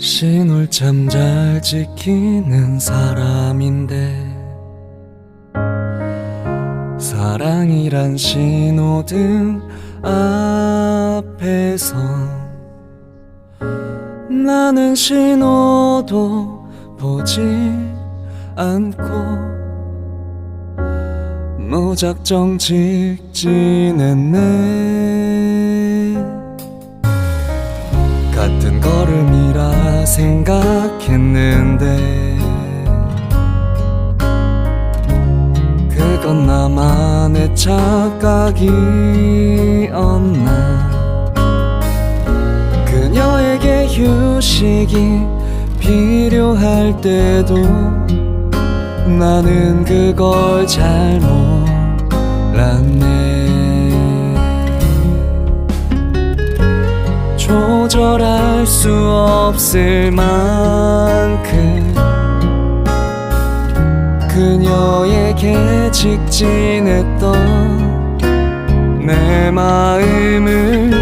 신홀참 잘 지키는 사람인데 사랑이란 신호등 앞에서 나는 신호도 보지 않고 무작정 직진했네. 같은 걸음이라 생각했는데 그건 나만의 착각이었나? 그녀에게 휴식이 필요할 때도 나는 그걸 잘몰 조절할 수 없을 만큼 그녀에게 직진했던 내 마음을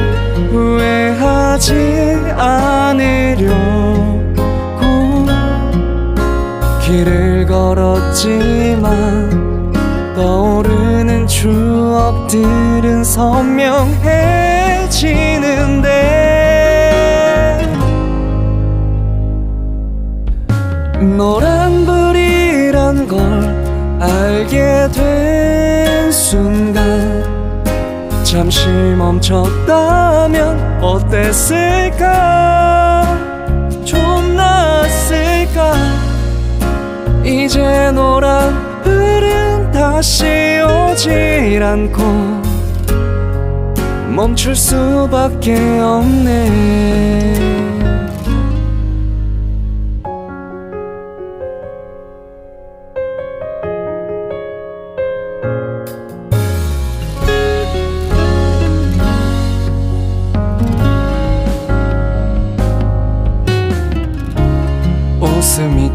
후회하지 않으려고 길을 걸었지만 떠오르는 추억들은 선명해지는데 노란불이란 걸 알게 된 순간 잠시 멈췄다면 어땠을까? 좀 나았을까? 이제 노란 불은 다시 오질 않고 멈출 수밖에 없네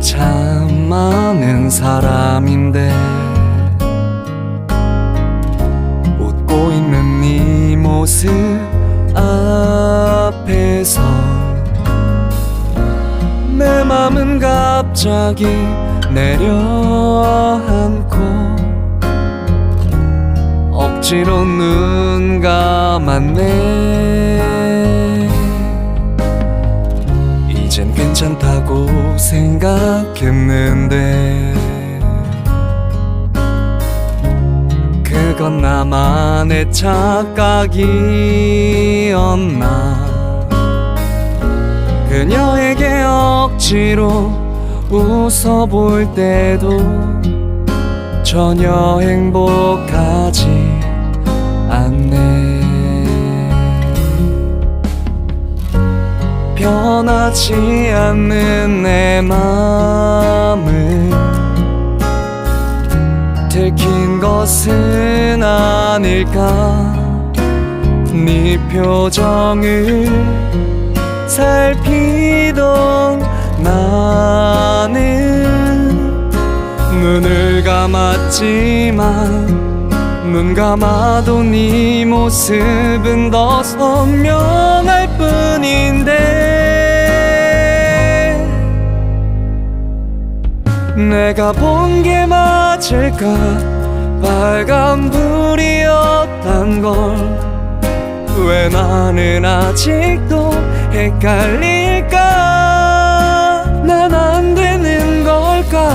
참 많은 사람인데 웃고 있는 네 모습 앞에서 내 맘은 갑자기 내려앉고 억지로 눈 감았네 괜찮다고 생각했는데 그건 나만의 착각이었나. 그녀에게 억지로 웃어 볼 때도 전혀 행복하지 않네 변하지 않는 내 맘을 들킨 것은 아닐까? 네 표정을 살피던 나는 눈을 감았지만 눈 감아도 네 모습은 더 선명할 내가 본 게 맞을까? 빨간 불이었단 걸. 왜 나는 아직도 헷갈릴까? 난 안 되는 걸까?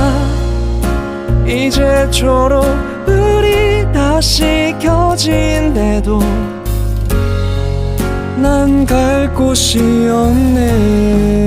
이제 초록불이 다시 켜진데도 난 갈 곳이 없네